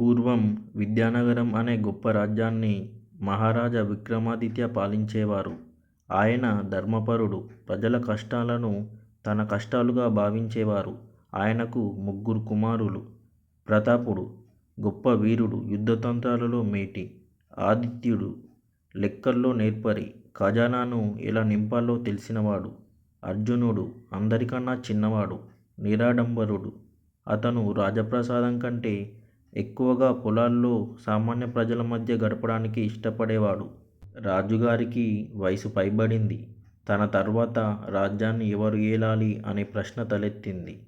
పూర్వం విద్యానగరం అనే గొప్ప రాజ్యాన్ని మహారాజా విక్రమాదిత్య పాలించేవారు. ఆయన ధర్మపరుడు. ప్రజల కష్టాలను తన కష్టాలుగా భావించేవారు. ఆయనకు ముగ్గురు కుమారులు. ప్రతాపుడు గొప్ప వీరుడు. యుద్ధతంత్రాలలో మేటి. ఆదిత్యుడు లెక్కల్లో నేర్పరి. ఖజానాను ఎలా నింపాలో తెలిసినవాడు. అర్జునుడు అందరికన్నా చిన్నవాడు. నిరాడంబరుడు. అతను రాజప్రసాదం కంటే ఎక్కువగా పొలాల్లో సామాన్య ప్రజల మధ్య గడపడానికి ఇష్టపడేవాడు. రాజుగారికి వయసు పైబడింది. తన తర్వాత రాజ్యాన్ని ఎవరు ఏలాలి అనే ప్రశ్న తలెత్తింది.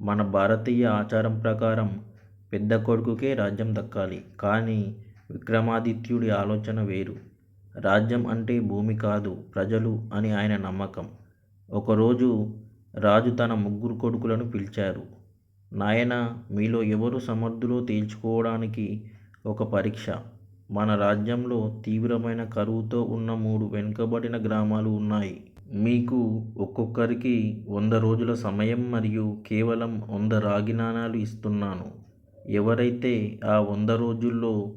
మన భారతీయ ఆచారం ప్రకారం పెద్ద కొడుకుకే రాజ్యం దక్కాలి. కానీ విక్రమాదిత్యుడి ఆలోచన వేరు. రాజ్యం అంటే భూమి కాదు ప్రజలు అని ఆయన నమ్మకం. ఒకరోజు రాజు తన ముగ్గురు కొడుకులను పిలిచారు. నాయనా మీలో ఎవరు సమర్థులో తేల్చుకోవడానికి ఒక పరీక్ష. మన రాజ్యంలో తీవ్రమైన కరువుతో ఉన్న మూడు వెనుకబడిన గ్రామాలు ఉన్నాయి. మీకు ఒక్కొక్కరికి వంద రోజుల సమయం మరియు కేవలం వంద రాగి నాణాలు ఇస్తున్నాను. ఎవరైతే ఆ వంద రోజుల్లో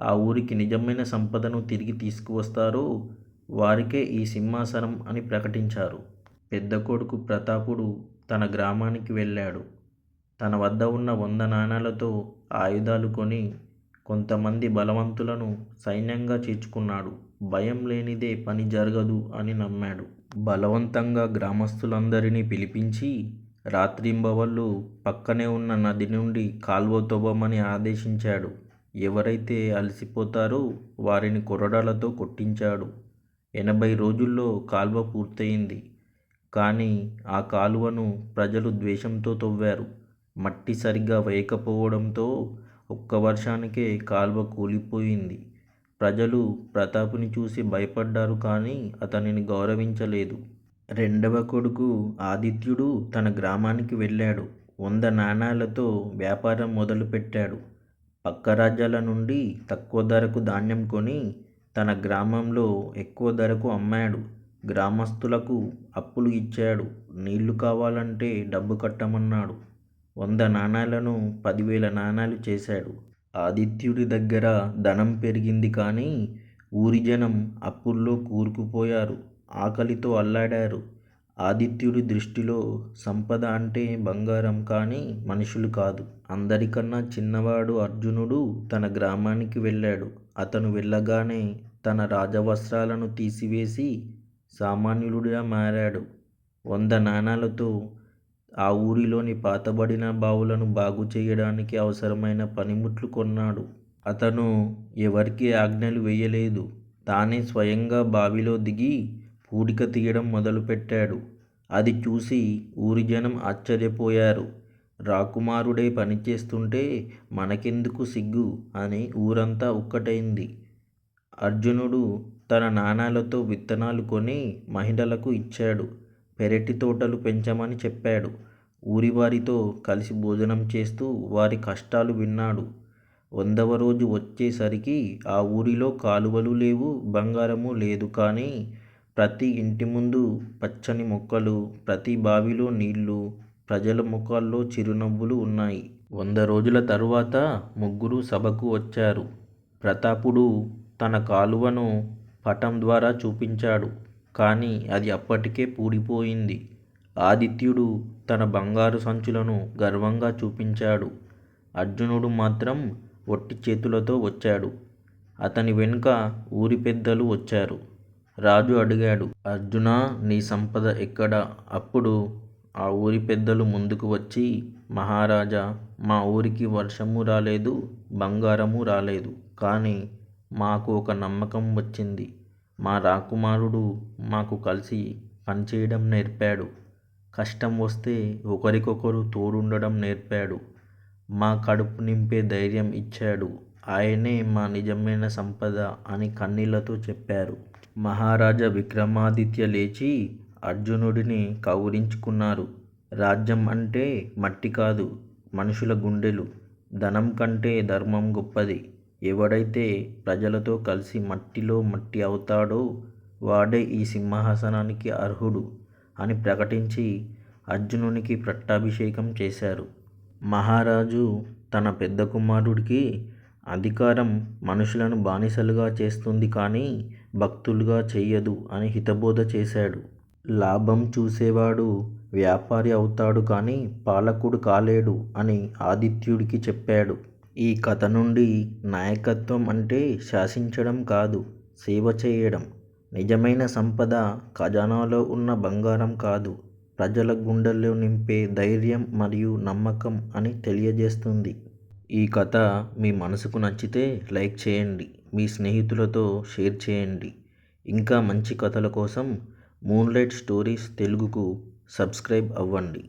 ఆ ఊరికి నిజమైన సంపదను తిరిగి తీసుకువస్తారో వారికే ఈ సింహాసనం అని ప్రకటించారు. పెద్ద కొడుకు ప్రతాపుడు తన గ్రామానికి వెళ్ళాడు. తన వద్ద ఉన్న వంద నాణేలతో ఆయుధాలు కొని కొంతమంది బలవంతులను సైన్యంగా చేర్చుకున్నాడు. భయం లేనిదే పని జరగదు అని నమ్మాడు. బలవంతంగా గ్రామస్తులందరినీ పిలిపించి రాత్రింబవళ్ళు పక్కనే ఉన్న నది నుండి కాల్వ తవ్వమని ఆదేశించాడు. ఎవరైతే అలసిపోతారో వారిని కొరడాలతో కొట్టించాడు. ఎనభై రోజుల్లో కాలువ పూర్తయింది. కానీ ఆ కాలువను ప్రజలు ద్వేషంతో తవ్వారు. మట్టి సరిగ్గా వేయకపోవడంతో ఒక్క వర్షానికే కాలువ కూలిపోయింది. ప్రజలు ప్రతాపుని చూసి భయపడ్డారు కానీ అతనిని గౌరవించలేదు. రెండవ కొడుకు ఆదిత్యుడు తన గ్రామానికి వెళ్ళాడు. వంద నాణేలతో వ్యాపారం మొదలుపెట్టాడు. పక్క రాజ్యాల నుండి తక్కువ ధరకు ధాన్యం కొని తన గ్రామంలో ఎక్కువ ధరకు అమ్మాడు. గ్రామస్తులకు అప్పులు ఇచ్చాడు. నీళ్ళు కావాలంటే డబ్బు కట్టమన్నాడు. వంద నాణాలను పదివేల నాణాలు చేశాడు. ఆదిత్యుడి దగ్గర ధనం పెరిగింది కానీ ఊరి జనం అప్పుల్లో కూరుకుపోయారు. ఆకలితో అల్లాడారు. ఆదిత్యుడి దృష్టిలో సంపద అంటే బంగారం కానీ మనుషులు కాదు. అందరికన్నా చిన్నవాడు అర్జునుడు తన గ్రామానికి వెళ్ళాడు. అతను వెళ్ళగానే తన రాజవస్త్రాలను తీసివేసి సామాన్యుడిగా మారాడు. వంద నాణాలతో ఆ ఊరిలోని పాతబడిన బావులను బాగు చేయడానికి అవసరమైన పనిముట్లు కొన్నాడు. అతను ఎవరికీ ఆజ్ఞలు వేయలేదు. తానే స్వయంగా బావిలో దిగి పూడిక తీయడం మొదలుపెట్టాడు. అది చూసి ఊరి జనం ఆశ్చర్యపోయారు. రాకుమారుడే పనిచేస్తుంటే మనకెందుకు సిగ్గు అని ఊరంతా ఒక్కటైంది. అర్జునుడు తన నాణాలతో విత్తనాలు కొని మహిళలకు ఇచ్చాడు. పెరటి తోటలు పెంచమని చెప్పాడు. ఊరివారితో కలిసి భోజనం చేస్తూ వారి కష్టాలు విన్నాడు. వందవ రోజు వచ్చేసరికి ఆ ఊరిలో కాలువలు లేవు. బంగారము లేదు కానీ ప్రతి ఇంటి ముందు పచ్చని మొక్కలు, ప్రతి బావిలో నీళ్ళు, ప్రజల ముఖాల్లో చిరునవ్వులు ఉన్నాయి. వంద రోజుల తరువాత ముగ్గురు సభకు వచ్చారు. ప్రతాపుడు తన కాలువను పటం ద్వారా చూపించాడు. కానీ అది అప్పటికే పూడిపోయింది. ఆదిత్యుడు తన బంగారు సంచులను గర్వంగా చూపించాడు. అర్జునుడు మాత్రం వట్టి చేతులతో వచ్చాడు. అతని వెనుక ఊరి పెద్దలు వచ్చారు. రాజు అడిగాడు అర్జున నీ సంపద ఎక్కడ? అప్పుడు ఆ ఊరి పెద్దలు ముందుకు వచ్చి మహారాజా! మా ఊరికి వర్షము రాలేదు. బంగారము రాలేదు. కానీ మాకు ఒక నమ్మకం వచ్చింది. మా రాకుమారుడు మాకు కలిసి పనిచేయడం నేర్పాడు. కష్టం వస్తే ఒకరికొకరు తోడుండడం నేర్పాడు. మా కడుపు నింపే ధైర్యం ఇచ్చాడు. ఆయనే మా నిజమైన సంపద అని కన్నీళ్ళతో చెప్పారు. మహారాజా విక్రమాదిత్య లేచి అర్జునుడిని కౌరించుకున్నారు రాజ్యం అంటే మట్టి కాదు మనుషుల గుండెలు. ధనం కంటే ధర్మం గొప్పది. ఎవడైతే ప్రజలతో కలిసి మట్టిలో మట్టి అవుతాడో వాడే ఈ సింహాసనానికి అర్హుడు అని ప్రకటించి అర్జునునికి పట్టాభిషేకం చేశారు. మహారాజు తన పెద్ద కుమారుడికి అధికారం మనుషులను బానిసలుగా చేస్తుంది కానీ భక్తులుగా చెయ్యదు అని హితబోధ చేశాడు. లాభం చూసేవాడు వ్యాపారి అవుతాడు కానీ పాలకుడు కాలేడు అని ఆదిత్యుడికి చెప్పాడు. ఈ కథ నుండి నాయకత్వం అంటే శాసించడం కాదు సేవ చేయడం. నిజమైన సంపద ఖజానాలో ఉన్న బంగారం కాదు ప్రజల గుండెల్లో నింపే ధైర్యం మరియు నమ్మకం అని తెలియజేస్తుంది. ఈ కథ మీ మనసుకు నచ్చితే లైక్ చేయండి. మీ స్నేహితులతో షేర్ చేయండి. ఇంకా మంచి కథల కోసం మూన్లైట్ స్టోరీస్ తెలుగుకు సబ్స్క్రైబ్ అవ్వండి.